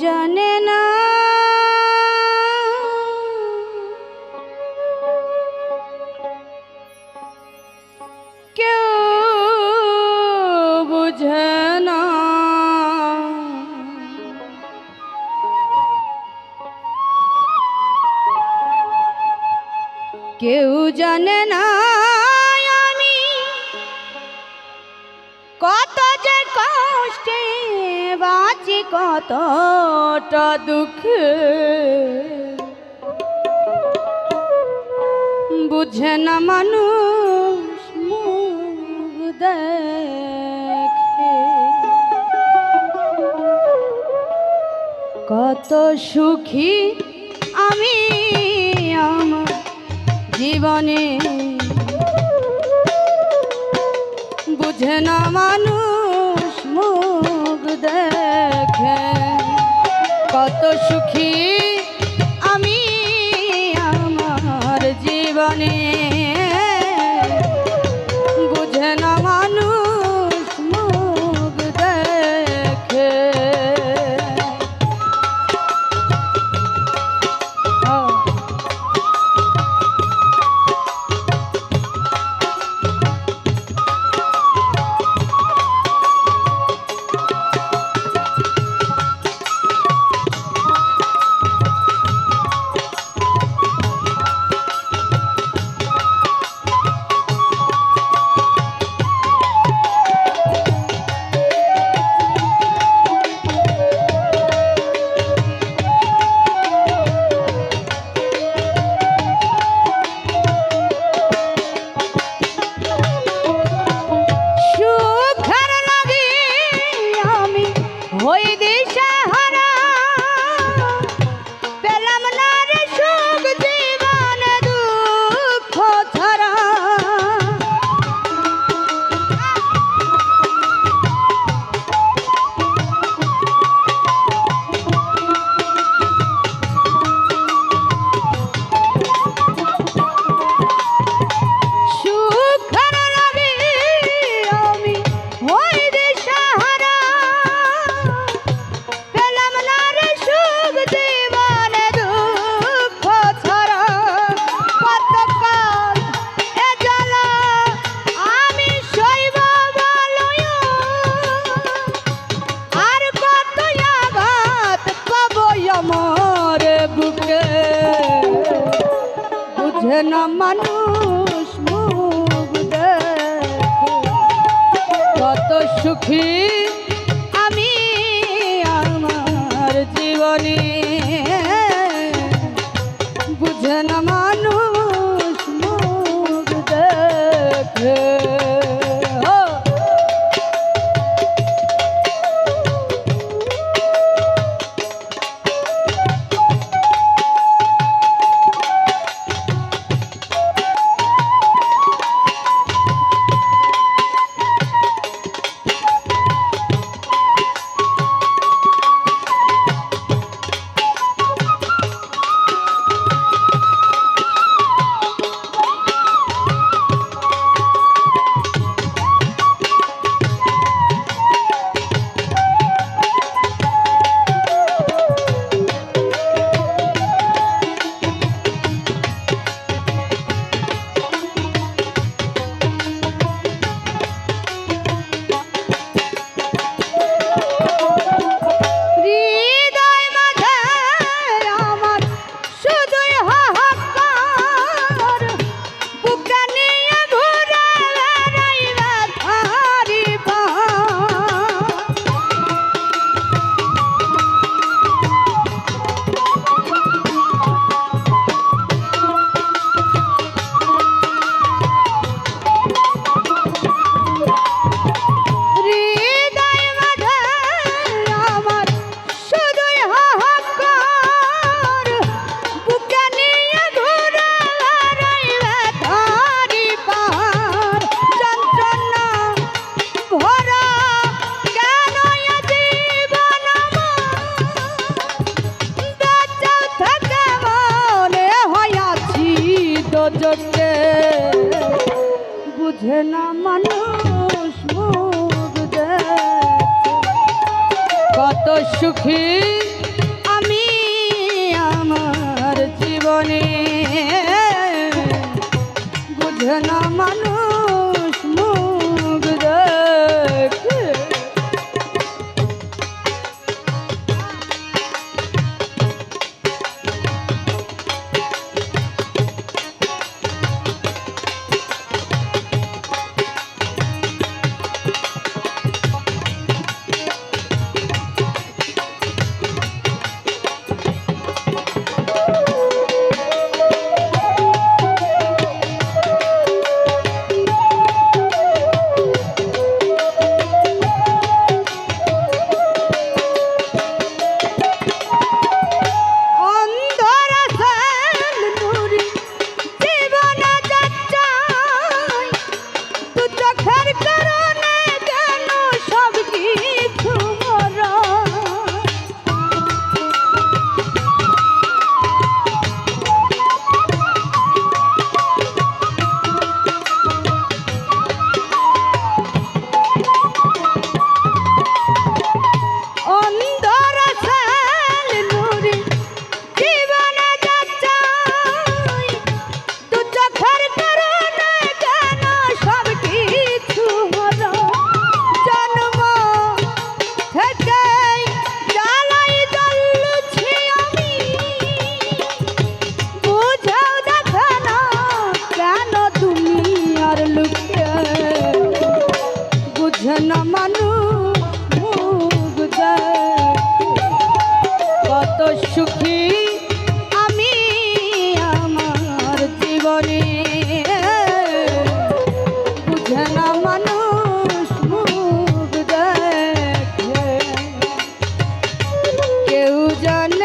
জানে না। কেউ জানে না। কষ্টে বাঁচি কতটা দুঃখ। বুঝে না মানুষ দেখে। কত সুখী আমি আমার জীবনে। বুঝে না মানুষ কত সুখী আমি আমার জীবনে। যেন মানুষ মুখ কত সুখী আমি আমার জীবনী। বোঝে না মানুষ কত সুখী আমি আমার জীবনে। বুঝে না মানুষ জন্য